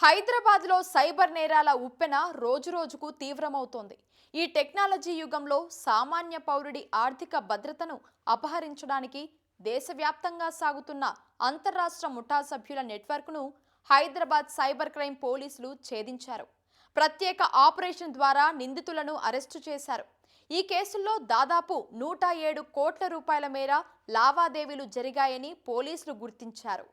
హైదరాబాద్లో సైబర్ నేరాల ఉప్పెన రోజురోజుకు తీవ్రమవుతోంది. ఈ టెక్నాలజీ యుగంలో సామాన్య పౌరుడి ఆర్థిక భద్రతను అపహరించడానికి దేశవ్యాప్తంగా సాగుతున్న అంతర్రాష్ట్ర ముఠా సభ్యుల నెట్వర్క్ను హైదరాబాద్ సైబర్ క్రైమ్ పోలీసులు ఛేదించారు. ప్రత్యేక ఆపరేషన్ ద్వారా నిందితులను అరెస్టు చేశారు. ఈ కేసుల్లో దాదాపు నూట ఏడు కోట్ల రూపాయల మేర లావాదేవీలు జరిగాయని పోలీసులు గుర్తించారు.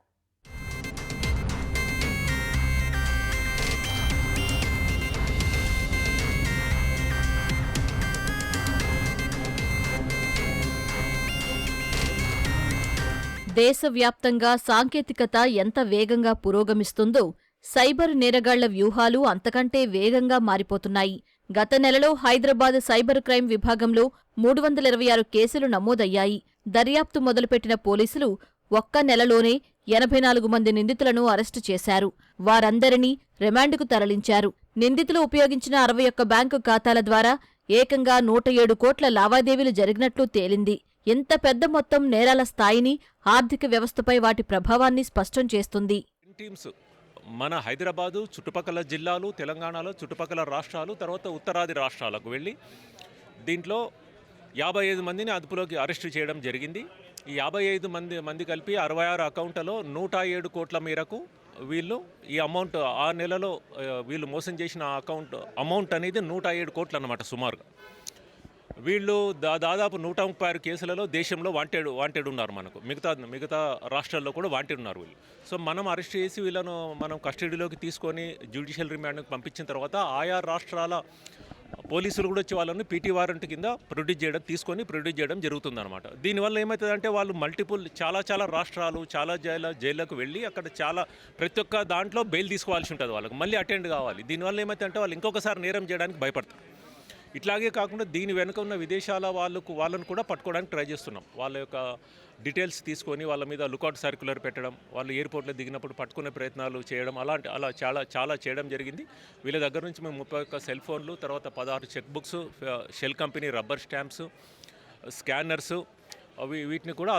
దేశవ్యాప్తంగా సాంకేతికత ఎంత వేగంగా పురోగమిస్తుందో సైబర్ నేరగాళ్ళ వ్యూహాలు అంతకంటే వేగంగా మారిపోతున్నాయి. గత నెలలో హైదరాబాద్ సైబర్ క్రైమ్ విభాగంలో మూడు వందల ఇరవై ఆరు కేసులు నమోదయ్యాయి. దర్యాప్తు మొదలుపెట్టిన పోలీసులు ఒక్క నెలలోనే ఎనభై నాలుగు మంది నిందితులను అరెస్టు చేశారు. వారందరినీ రిమాండ్కు తరలించారు. నిందితులు ఉపయోగించిన అరవై ఒక్క బ్యాంకు ఖాతాల ద్వారా ఏకంగా నూట ఏడు కోట్ల లావాదేవీలు జరిగినట్లు తేలింది. ఇంత పెద్ద మొత్తం నేరాల స్థాయిని ఆర్థిక వ్యవస్థపై వాటి ప్రభావాన్ని స్పష్టం చేస్తుంది. టీమ్స్ మన హైదరాబాదు చుట్టుపక్కల జిల్లాలు తెలంగాణలో చుట్టుపక్కల రాష్ట్రాలు తర్వాత ఉత్తరాది రాష్ట్రాలకు వెళ్ళి దీంట్లో యాభై ఐదు మందిని అదుపులోకి అరెస్టు చేయడం జరిగింది. ఈ యాభై ఐదు మంది మంది కలిపి అరవై ఆరు అకౌంట్లలో నూట ఏడు కోట్ల మేరకు వీళ్ళు ఈ అమౌంట్ ఆ నెలలో వీళ్ళు మోసం చేసిన అకౌంట్ అమౌంట్ అనేది నూట ఏడు కోట్లు అన్నమాట సుమారుగా. వీళ్ళు దా దాదాపు నూట ముప్పై ఆరు కేసులలో దేశంలో వాంటెడ్ వాంటెడ్ ఉన్నారు మనకు. మిగతా మిగతా రాష్ట్రాల్లో కూడా వాంటెడ్ ఉన్నారు వీళ్ళు. సో మనం అరెస్ట్ చేసి వీళ్ళను మనం కస్టడీలోకి తీసుకొని జ్యుడిషియల్ రిమాండ్కి పంపించిన తర్వాత ఆయా రాష్ట్రాల పోలీసులు కూడా వచ్చి వాళ్ళని పీటీ వారెంట్ కింద ప్రొడ్యూస్ చేయడం తీసుకొని ప్రొడ్యూస్ చేయడం జరుగుతుందన్నమాట. దీనివల్ల ఏమవుతుందంటే వాళ్ళు మల్టిపుల్ చాలా చాలా రాష్ట్రాలు చాలా జైల జైళ్ళకు వెళ్ళి అక్కడ చాలా ప్రతి ఒక్క దాంట్లో బెయిల్ తీసుకోవాల్సి ఉంటుంది వాళ్ళకి. మళ్ళీ అటెండ్ కావాలి. దీనివల్ల ఏమవుతుందంటే వాళ్ళు ఇంకొకసారి నేరం చేయడానికి భయపడతారు. ఇట్లాగే కాకుండా దీని వెనుక ఉన్న విదేశాల వాళ్ళకు వాళ్ళను కూడా పట్టుకోవడానికి ట్రై చేస్తున్నాం. వాళ్ళ యొక్క డీటెయిల్స్ తీసుకొని వాళ్ళ మీద లుకౌట్ సర్క్యులర్ పెట్టడం వాళ్ళు ఎయిర్పోర్ట్లో దిగినప్పుడు పట్టుకునే ప్రయత్నాలు చేయడం అలాంటి అలా చాలా చాలా చేయడం జరిగింది. వీళ్ళ దగ్గర నుంచి మేము ముప్పై ఒక్క సెల్ ఫోన్లు తర్వాత పదహారు cheque books shell company rubber stamps scanners అవి వీటిని కూడా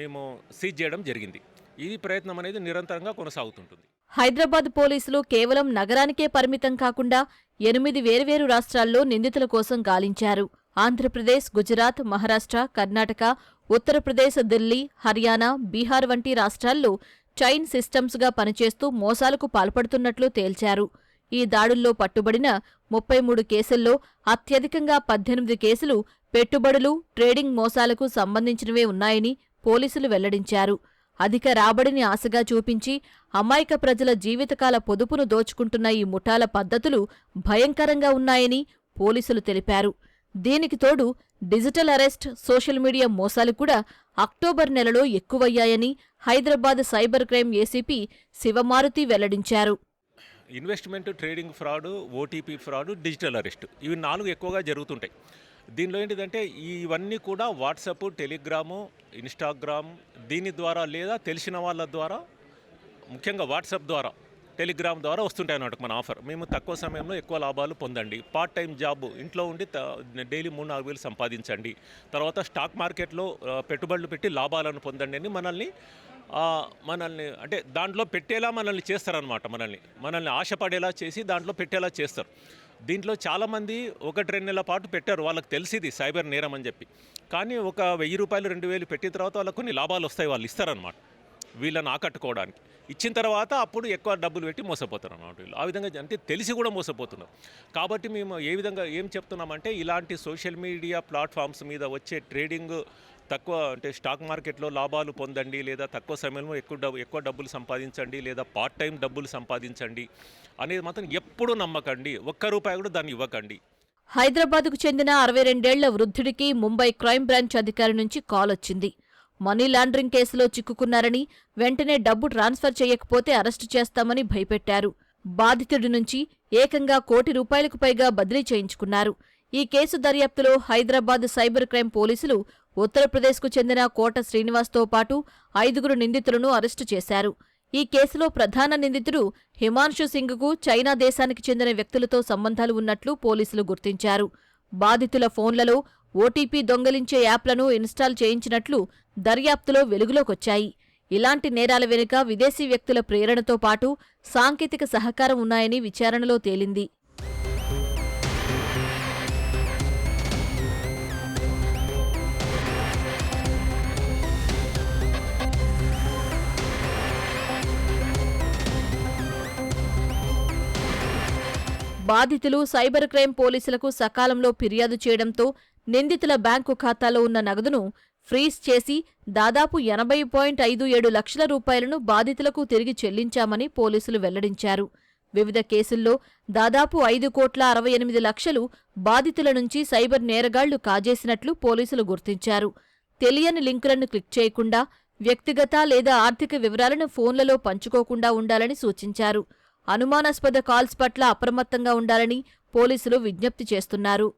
మేము సీజ్ చేయడం జరిగింది. ఈ ప్రయత్నం అనేది నిరంతరంగా కొనసాగుతుంటుంది. హైదరాబాద్ పోలీసులు కేవలం నగరానికే పరిమితం కాకుండా ఎనిమిది వేర్వేరు రాష్ట్రాల్లో నిందితుల కోసం గాలించారు. ఆంధ్రప్రదేశ్ గుజరాత్ మహారాష్ట్ర కర్ణాటక ఉత్తరప్రదేశ్ ఢిల్లీ హర్యానా బీహార్ వంటి రాష్ట్రాల్లో చైన్ సిస్టమ్స్గా పనిచేస్తూ మోసాలకు పాల్పడుతున్నట్లు తేల్చారు. ఈ దాడుల్లో పట్టుబడిన ముప్పై మూడు కేసుల్లో అత్యధికంగా పద్దెనిమిది కేసులు పెట్టుబడులు ట్రేడింగ్ మోసాలకు సంబంధించినవే ఉన్నాయని పోలీసులు వెల్లడించారు. అధిక రాబడిని ఆశగా చూపించి అమాయక ప్రజల జీవితకాల పొదుపును దోచుకుంటున్న ఈ ముఠాల పద్ధతులు భయంకరంగా ఉన్నాయని పోలీసులు తెలిపారు. దీనికి తోడు డిజిటల్ అరెస్ట్ సోషల్ మీడియా మోసాలు కూడా అక్టోబర్ నెలలో ఎక్కువయ్యాయని Hyderabad cyber crime ACP Shivamaruthi వెల్లడించారు. Investment trading fraud OTP fraud digital arrest ఇవి నాలుగు ఎక్కువగా జరుగుతుంటాయి. దీనిలో ఏంటిదంటే ఇవన్నీ కూడా వాట్సాప్ టెలిగ్రాము ఇన్స్టాగ్రామ్ దీని ద్వారా లేదా తెలిసిన వాళ్ళ ద్వారా ముఖ్యంగా వాట్సాప్ ద్వారా టెలిగ్రామ్ ద్వారా వస్తుంటాయి అన్నమాట మన ఆఫర్. మేము తక్కువ సమయంలో ఎక్కువ లాభాలు పొందండి. పార్ట్ టైం జాబ్ ఇంట్లో ఉండి డైలీ మూడు నాలుగు వేలు సంపాదించండి. తర్వాత స్టాక్ మార్కెట్లో పెట్టుబడులు పెట్టి లాభాలను పొందండి అని మనల్ని మనల్ని అంటే దాంట్లో పెట్టేలా మనల్ని చేస్తారనమాట మనల్ని. మనల్ని ఆశపడేలా చేసి దాంట్లో పెట్టేలా చేస్తారు. దీంట్లో చాలామంది ఒకటి రెండు నెలల పాటు పెట్టారు. వాళ్ళకి తెలిసింది సైబర్ నేరం అని చెప్పి. కానీ ఒక వెయ్యి రూపాయలు రెండు వేలు పెట్టిన తర్వాత వాళ్ళకి కొన్ని లాభాలు వస్తాయి వాళ్ళు ఇస్తారనమాట వీళ్ళని ఆకట్టుకోవడానికి. ఇచ్చిన తర్వాత అప్పుడు ఎక్కువ డబ్బులు పెట్టి మోసపోతారు అన్నమాట వీళ్ళు. ఆ విధంగా అంటే తెలిసి కూడా మోసపోతున్నారు. కాబట్టి మేము ఏ విధంగా ఏం చెప్తున్నామంటే ఇలాంటి సోషల్ మీడియా ప్లాట్ఫామ్స్ మీద వచ్చే ట్రేడింగ్ తక్కువ అంటే స్టాక్ మార్కెట్లో లాభాలు పొందండి లేదా తక్కువ సమయంలో ఎక్కువ డబ్బు ఎక్కువ డబ్బులు సంపాదించండి లేదా పార్ట్ టైం డబ్బులు సంపాదించండి అనేది మాత్రం ఎప్పుడూ నమ్మకండి. ఒక్క రూపాయి కూడా దాన్ని ఇవ్వకండి. హైదరాబాద్కు చెందిన అరవై రెండేళ్ళ వృద్ధుడికి ముంబై క్రైమ్ బ్రాంచ్ అధికారి నుంచి కాల్ వచ్చింది మనీ లాండరింగ్ కేసులో చిక్కుకున్నారని వెంటనే డబ్బు ట్రాన్స్ఫర్ చేయకపోతే అరెస్టు చేస్తామని భయపెట్టారు. బాధితుడి నుంచి ఏకంగా కోటి రూపాయలకు పైగా బదిలీ చేయించుకున్నారు. ఈ కేసు దర్యాప్తులో హైదరాబాద్ సైబర్ క్రైమ్ పోలీసులు ఉత్తరప్రదేశ్కు చెందిన కోట శ్రీనివాస్తో పాటు ఐదుగురు నిందితులను అరెస్టు చేశారు. ఈ కేసులో ప్రధాన నిందితుడు హిమాన్షు సింగ్కు చైనా దేశానికి చెందిన వ్యక్తులతో సంబంధాలు ఉన్నట్లు పోలీసులు గుర్తించారు. బాధితుల ఫోన్లలో ఓటీపీ దొంగలించే యాప్లను ఇన్స్టాల్ చేయించినట్లు దర్యాప్తులో వెలుగులోకొచ్చాయి. ఇలాంటి నేరాల వెనుక విదేశీ వ్యక్తుల ప్రేరణతో పాటు సాంకేతిక సహకారం ఉన్నాయని విచారణలో తేలింది. బాధితులు సైబర్ క్రైమ్ పోలీసులకు సకాలంలో ఫిర్యాదు చేయడంతో నిందితుల బ్యాంకు ఖాతాలో ఉన్న నగదును ఫ్రీజ్ చేసి దాదాపు ఎనభై పాయింట్ ఐదు ఏడు లక్షల రూపాయలను బాధితులకు తిరిగి చెల్లించామని పోలీసులు వెల్లడించారు. వివిధ కేసుల్లో దాదాపు ఐదు కోట్ల అరవై ఎనిమిది లక్షలు బాధితుల నుంచి సైబర్ నేరగాళ్ళు కాజేసినట్లు పోలీసులు గుర్తించారు. తెలియని లింకులను క్లిక్ చేయకుండా వ్యక్తిగత లేదా ఆర్థిక వివరాలను ఫోన్లలో పంచుకోకుండా ఉండాలని సూచించారు. అనుమానాస్పద కాల్స్ పట్ల అప్రమత్తంగా ఉండాలని పోలీసులు విజ్ఞప్తి చేస్తున్నారు.